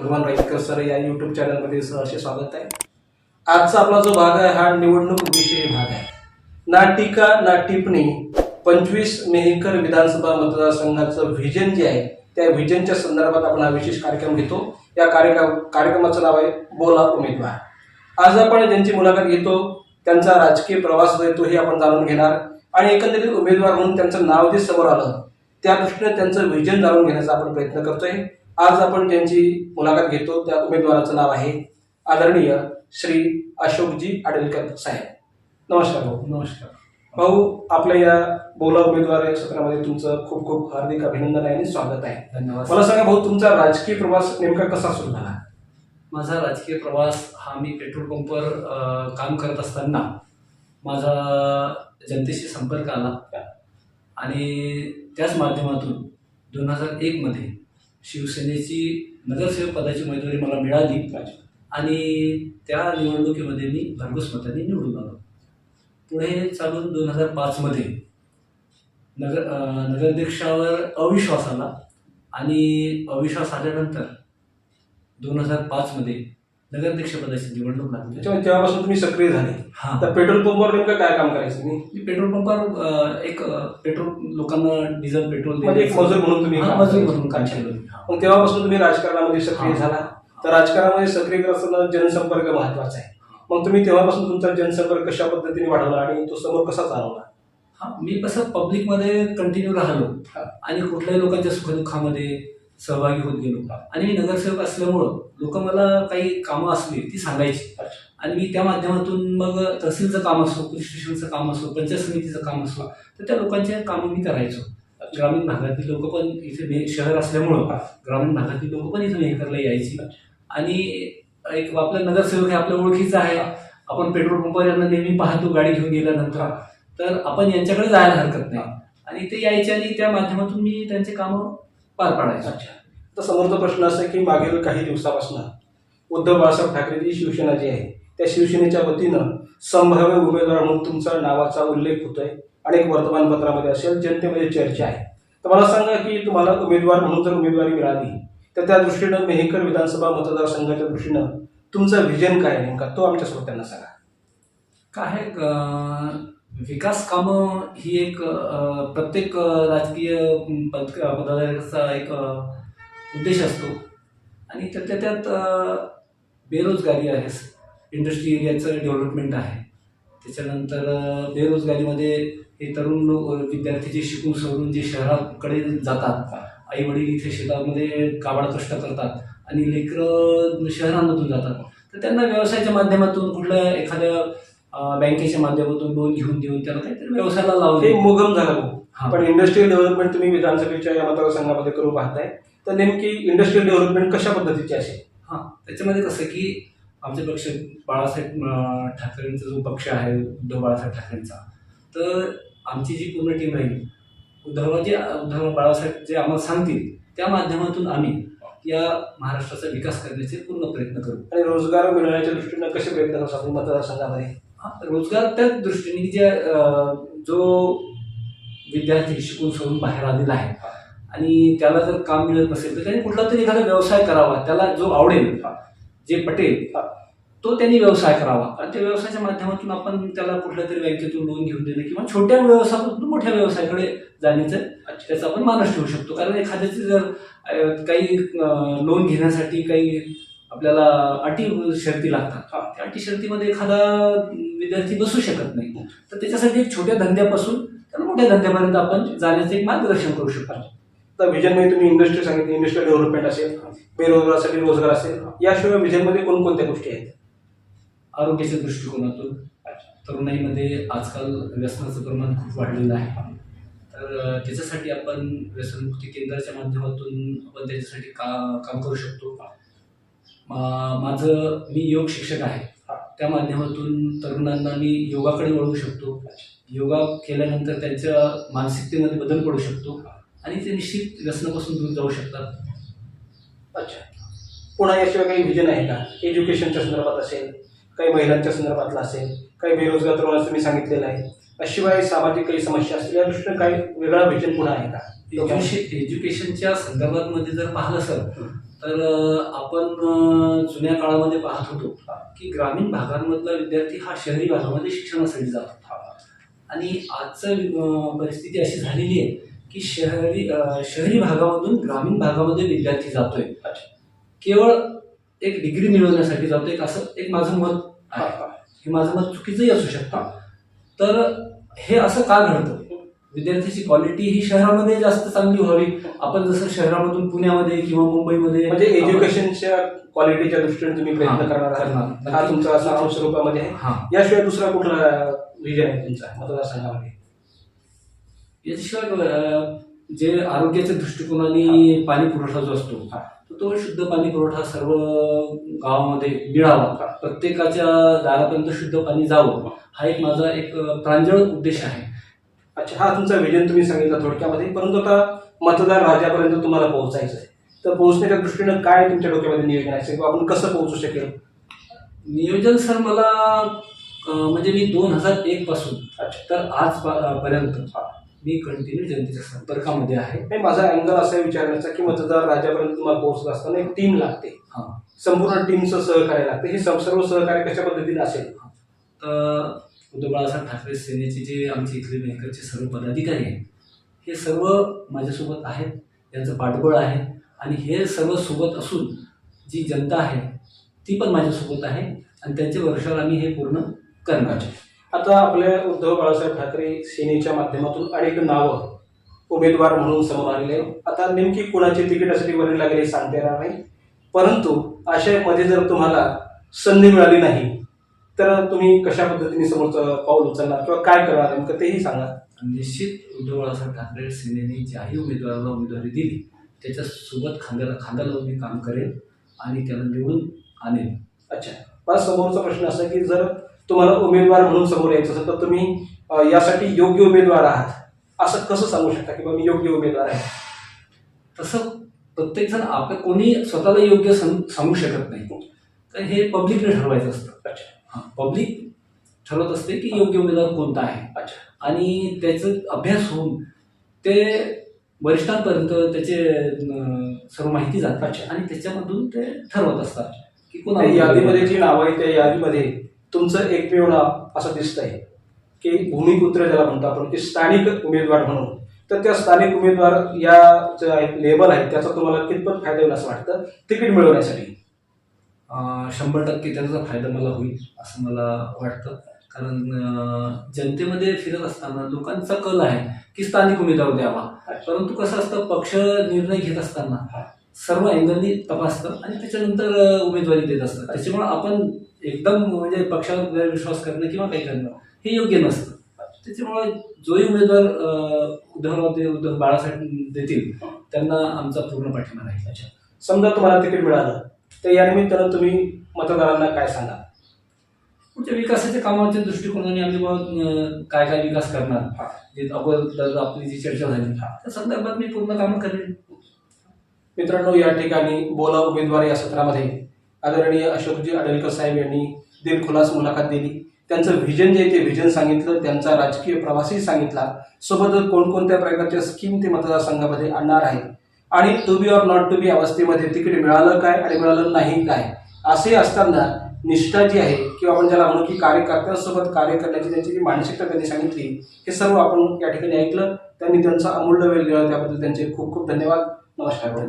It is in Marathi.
भगवान राईतकर सर या युट्यूब चॅनलमध्ये सहर्ष स्वागत आहे. आजचा आपला जो भाग आहे हा निवडणूक विषयी भाग आहे. ना टीका ना टिप्पणी पंचवीस मेहकर विधानसभा मतदारसंघाचं व्हिजन जे आहे त्या व्हिजनच्या संदर्भात आपण हा विशेष कार्यक्रम घेतो. या कार्यक्रम कार्यक्रमाचं नाव आहे बोला उमेदवार. आज आपण ज्यांची मुलाखत घेतो त्यांचा राजकीय प्रवास जो आहे तोही आपण जाणून घेणार. आणि एकंदरीत उमेदवार म्हणून त्यांचं नाव जे समोर आलं त्या दृष्टीने त्यांचं व्हिजन जाणून घेण्याचा आपण प्रयत्न करतोय. आज आपण ज्यांची मुलाखत घेतो. त्या उमेदवाराचं नाव आहे आदरणीय श्री अशोकजी आडलकर साहेब. नमस्कार भाऊ. नमस्कार. भाऊ आपल्या या बोला उमेदवार या सत्रामध्ये तुमचं खूप खूप हार्दिक अभिनंदन आहे आणि स्वागत आहे. धन्यवाद. मला सांगा भाऊ तुमचा राजकीय प्रवास नेमका कसा सुरू झाला? माझा राजकीय प्रवास हा मी पेट्रोल पंपवर काम करत असताना माझा जनतेशी संपर्क आला. आणि त्याच माध्यमातून दोन हजार एकमध्ये शिवसेनेची नगरसेवक पदाची उमेदवारी मला मिळाली आणि त्या निवडणुकीमध्ये मी भरघोस मताने निवडून आलो. पुढे चालून दोन हजार पाचमध्ये नगर नगराध्यक्षावर अविश्वास आला. आणि अविश्वास आल्यानंतर दोन हजार पाचमध्ये नगराध्यक्षपदाची निवडणूक लागली त्याच्यामुळे तेव्हापासून तुम्ही सक्रिय झाले हां तर पेट्रोल पंपवर नेमकं काय काम करायचं तुम्ही मी पेट्रोल पंपावर अ, एक अ, पेट्रोल लोकांना डिझेल पेट्रोल म्हणजे एक मजूर म्हणून तुम्ही हां, काम मजूर करायचे. म्हणून काम केलं मी. हां. मग तेव्हापासून तुम्ही राजकारणामध्ये सक्रिय हा. झाला तर राजकारणामध्ये सक्रिय करत असताना जनसंपर्क महत्त्वाचा आहे मग तुम्ही तेव्हापासून तुमचा जनसंपर्क कशा पद्धतीने वाढवला आणि तो समोर कसा चालवला हा मी कसं पब्लिकमध्ये कंटिन्यू राहिलो हा. आणि कुठल्याही लोकांच्या सुखदुःखामध्ये सहभागी होत गेलो आणि मी नगरसेवक असल्यामुळं लोक मला काही कामं असली ती सांगायची. आणि मी त्या माध्यमातून मग तहसीलचं काम असो पोलीस स्टेशनचं काम असो पंचायत समितीचं काम असो तर त्या लोकांचे कामं मी करायचो. ग्रामीण भागातील लोक पण इथे मे- शहर असल्यामुळं ग्रामीण भागातील लोक पण इथे मेहकरला यायची. आणि एक आपला नगरसेवक हे आपल्या ओळखीचा आहे. आपण पेट्रोल पंपावर यांना नेहमी पाहतो गाडी घेऊन गेल्यानंतर. तर आपण यांच्याकडे जायला हरकत नाही. आणि ते यायचे आणि त्या माध्यमातून मी त्यांचे कामं पार पाडायचो. अच्छा. तर समोरचा प्रश्न असा की मागील काही दिवसापासून उद्धव बाळासाहेब ठाकरे जी शिवसेना जी आहे त्या शिवसेनेच्या वतीनं संभाव्य उमेदवार म्हणून तुमचा नावाचा उल्लेख होतोय अनेक वर्तमानपत्रामध्ये असेल जनतेमध्ये चर्चा आहे. तर मला सांगा की तुम्हाला उमेदवार म्हणून जर उमेदवारी मिळाली तर त्या दृष्टीनं मेहकर विधानसभा मतदारसंघाच्या दृष्टीनं तुमचं व्हिजन काय नेमका? तो आमच्या श्रोत्यांना सांगा. काय विकास कामं ही एक प्रत्येक राजकीय पद पदाधिकाऱ्याचा एक उद्देश असतो. आणि त्यातल्या त्यात बेरोजगारी आहे. इंडस्ट्री एरियाचं डेव्हलपमेंट आहे. त्याच्यानंतर बेरोजगारीमध्ये हे तरुण लोक विद्यार्थी जे शिकून सवरून जे शहराकडे जातात आई वडील इथे शेतामध्ये काबाड कष्ट करतात आणि लेकरं शहरांमधून जातात तर त्यांना व्यवसायाच्या माध्यमातून कुठल्या एखाद्या बँकेच्या माध्यमातून लोन घेऊन देऊन त्याला काहीतरी व्यवसायाला लावले मुगम झालं भाऊ. हा. पण इंडस्ट्रियल डेव्हलपमेंट तुम्ही विधानसभेच्या या मतदारसंघामध्ये करू पाहताय. तर नेमकी इंडस्ट्रियल डेव्हलपमेंट कशा पद्धतीची असेल? हां त्याच्यामध्ये कसं की आमचे पक्ष बाळासाहेब ठाकरेंचा जो पक्ष आहे उद्धव बाळासाहेब ठाकरेंचा तर आमची जी पूर्ण टीम राहील उद्धवजी उद्धव बाळासाहेब जे आम्हाला सांगतील त्या माध्यमातून आम्ही या महाराष्ट्राचा विकास करण्याचे पूर्ण प्रयत्न करू. आणि रोजगार मिळवण्याच्या दृष्टीनं कसे प्रयत्न करतात आपण मतदारसंघामध्ये? रोजगार त्याच दृष्टीने की जे जो विद्यार्थी शिकून सोडून बाहेर आलेला आहे. आणि त्याला जर काम मिळत नसेल तर त्याने कुठला तरी एखादा व्यवसाय करावा. त्याला जो आवडेल जे पटेल तो त्यांनी व्यवसाय करावा. आणि त्या व्यवसायाच्या माध्यमातून आपण त्याला कुठल्या तरी बँकेतून लोन घेऊन देणं किंवा छोट्या व्यवसायापासून मोठ्या व्यवसायाकडे जाण्याचं त्याचा आपण मानस ठेवू शकतो. कारण एखाद्याचे जर काही लोन घेण्यासाठी काही आपल्याला अटी शर्ती लागतात. त्या अटी शर्तीमध्ये एखादा विद्यार्थी बसू शकत नाही. तर त्याच्यासाठी एक छोट्या धंद्यापासून त्याला मोठ्या धंद्यापर्यंत आपण जाण्याचं एक मार्गदर्शन करू शकतो. तर व्हिजनमध्ये तुम्ही इंडस्ट्री सांगितली इंडस्ट्रियल डेव्हलपमेंट असेल बेरोजगारासाठी रोजगार असेल याशिवाय व्हिजनमध्ये कोणकोणत्या गोष्टी आहेत? आरोग्याच्या दृष्टिकोनातून तरुणाईमध्ये आजकाल व्यसनाचं प्रमाण खूप वाढलेलं आहे. तर त्याच्यासाठी आपण व्यसनमुक्ती केंद्राच्या माध्यमातून आपण त्याच्यासाठी का काम करू शकतो. माझं मी योग शिक्षक आहे. त्या माध्यमातून तरुणांना मी योगाकडे वळवू शकतो. योगा केल्यानंतर त्यांच्या मानसिकतेमध्ये बदल पडू शकतो. आणि ते निश्चित व्यसनापासून दूर जाऊ शकतात. अच्छा. पुन्हा याशिवाय काही व्हिजन आहे का? एज्युकेशनच्या संदर्भात असेल काही महिलांच्या संदर्भातला असेल काही बेरोजगार तरुणाचं मी सांगितलेलं आहे. शिवाय सामाजिक काही समस्या असतील या दृष्टीनं काही वेगळा व्हिजन पुन्हा आहे का? एज्युकेशन एज्युकेशनच्या संदर्भात मध्ये जर पाहिलं सर तर आपण जुन्या काळामध्ये पाहत होतो की ग्रामीण भागांमधला विद्यार्थी हा शहरी भागामध्ये शिक्षणासाठी जात होता. आणि आजचं परिस्थिती अशी झालेली आहे की शहरी शहरी भागामधून ग्रामीण भागामध्ये विद्यार्थी जातोय. केवळ एक डिग्री मिळवण्यासाठी जातोय असं एक माझं मत आहे. हे माझं मत चुकीचंही असू शकतं. तर हे असं का घडतं? विद्यार्थ्याची क्वालिटी ही शहरामध्ये जास्त चांगली व्हावी. आपण जसं शहरामधून पुण्यामध्ये किंवा मुंबईमध्ये म्हणजे एज्युकेशनच्या क्वालिटीच्या दृष्टीने तुम्ही प्रयत्न करणार आहात. हा तुमचा सारांश स्वरूपामध्ये आहे. हा. याशिवाय दुसरा कुठला विजय आहे तुमचा मतदारसंघामध्ये? याच्याशिवाय अं, जे आरोग्याच्या दृष्टिकोनाने पाणी पुरवठा जो असतो तो शुद्ध पाणी पुरवठा सर्व गावामध्ये मिळावा. प्रत्येकाच्या दारापर्यंत शुद्ध पाणी जावं हा. एक माझा एक प्रांजळ उद्देश आहे. अच्छा हा तुमचा विजन तुम्ही सांगितला थोडक्यामध्ये परंतु आता मतदार राजापर्यंत तुम्हाला पोहोचायचं आहे. तर पोहोचण्याच्या दृष्टीनं काय तुमच्या डोक्यामध्ये नियोजन आहे? किंवा आपण कसं पोहोचू शकेल? नियोजन सर मला म्हणजे मी दोन हजार एक पासून अच्छा. तर आज पर्यंत मी कंटिन्यू जनतेच्या संपर्कामध्ये आहे. नाही माझा अँगल असा विचारण्याचा की मतदार राजापर्यंत तुम्हाला पोहोचत असताना एक टीम लागते. हा. संपूर्ण टीमचं सहकार्य लागते. हे सर्व सहकार्य कशा पद्धतीने असेल? तर उद्धव बाळासाहेब ठाकरे सेनेचे जे आमचे इथले मेहकरचे सर्व पदाधिकारी आहेत हे सर्व माझ्यासोबत आहेत त्यांचं पाठबळ आहे आणि हे सर्व सोबत असून जी जनता आहे ती पण माझ्यासोबत आहे आणि त्यांच्या वर्षावर आम्ही हे पूर्ण करणार आता आपल्या उद्धव बाळासाहेब ठाकरे सेनेच्या माध्यमातून अनेक नावं उमेदवार म्हणून समोर आलेले आता नेमकी कुणाची तिकिटासाठी वरील लागेल हे सांगता येणार नाही. परंतु अशामध्ये जर तुम्हाला संधी मिळाली नाही तर तुम्ही कशा पद्धतीने समोरचं पाऊल उचलणार किंवा काय करणार नेमकं तेही सांगा. निश्चित उद्धव बाळासाहेब ठाकरे सेनेने ज्याही उमेदवाराला उमेदवारी दिली त्याच्यासोबत खांद्याला खांदा लावून मी काम करेन आणि त्याला निवडून आणेन. अच्छा. मला समोरचा प्रश्न असा की जर तुम्हाला उमेदवार म्हणून समोर यायचं असेल तर तुम्ही यासाठी योग्य उमेदवार आहात. असं कसं सांगू शकता की मी योग्य उमेदवार आहे? तसं प्रत्येकजण आपलं कोणी स्वतःला योग्य सांगू शकत नाही. तर हे पब्लिकने ठरवायचं असतं. अच्छा. पब्लिक ठरवत असते की योग्य उमेदवार कोणता आहे. अच्छा. आणि त्याचं अभ्यास होऊन ते वरिष्ठांपर्यंत त्याचे सर्व माहिती जातात. आणि त्याच्यामधून ते ठरवत असतात की कोणा यादीमध्ये जी नावं आहेत त्या यादीमध्ये तुमचं एकमेव नाव असं दिसतंय की भूमिपुत्र ज्याला म्हणतो आपण की स्थानिक उमेदवार म्हणून. तर त्या स्थानिक उमेदवार या ज्या लेबल आहेत त्याचा तुम्हाला कितपत फायदा होईल असं वाटतं? तिकीट मिळवण्यासाठी. शंभर टक्के त्याचा फायदा मला होईल असं मला वाटतं. कारण जनतेमध्ये फिरत असताना लोकांचा कल आहे की स्थानिक उमेदवार द्यावा. परंतु कसं असतं पक्ष निर्णय घेत असताना सर्व अँगलनी तपासतं आणि त्याच्यानंतर उमेदवारी देत असतात त्याच्यामुळे आपण एकदम म्हणजे पक्षावर विश्वास करणं किंवा काही करणं हे योग्य नसतं. त्याच्यामुळे जोही उमेदवार अं, उद्धव बाळासाहेब देतील त्यांना आमचा पूर्ण पाठिंबा राहील. समजा तुम्हाला तिकीट मिळालं. तर या निमित्तानं तुम्ही मतदारांना काय सांगा? पुढच्या विकासाच्या कामाच्या दृष्टिकोनाने आम्ही काय काय विकास करणार? जे अगोदर आपली जी चर्चा झाली त्या संदर्भात मी पूर्ण कामं करेन. मित्रांनो या ठिकाणी बोला उमेदवार या सत्रामध्ये आदरणीय अशोकजी आडलकर साहेब यांनी दिलखुलास मुलाखत दिली. त्यांचं व्हिजन जे आहे ते व्हिजन सांगितलं त्यांचा राजकीय प्रवासही सांगितला. सोबतच कोणकोणत्या प्रकारच्या स्कीम ते मतदारसंघामध्ये आणणार आहेत आणि to be or not to be अवस्थेमध्ये तिकीट मिळालं काय आणि मिळालं नाही काय असे असताना निष्ठा जी आहे किंवा आपण ज्याला म्हणू की कार्यकर्त्यांसोबत कार्य करण्याची त्यांची जी मानसिकता त्यांनी सांगितली हे सर्व आपण या ठिकाणी ऐकलं. त्यांनी त्यांचा अमूल्य वेळ दिला त्याबद्दल त्यांचे खूप खूप धन्यवाद. नमस्कार.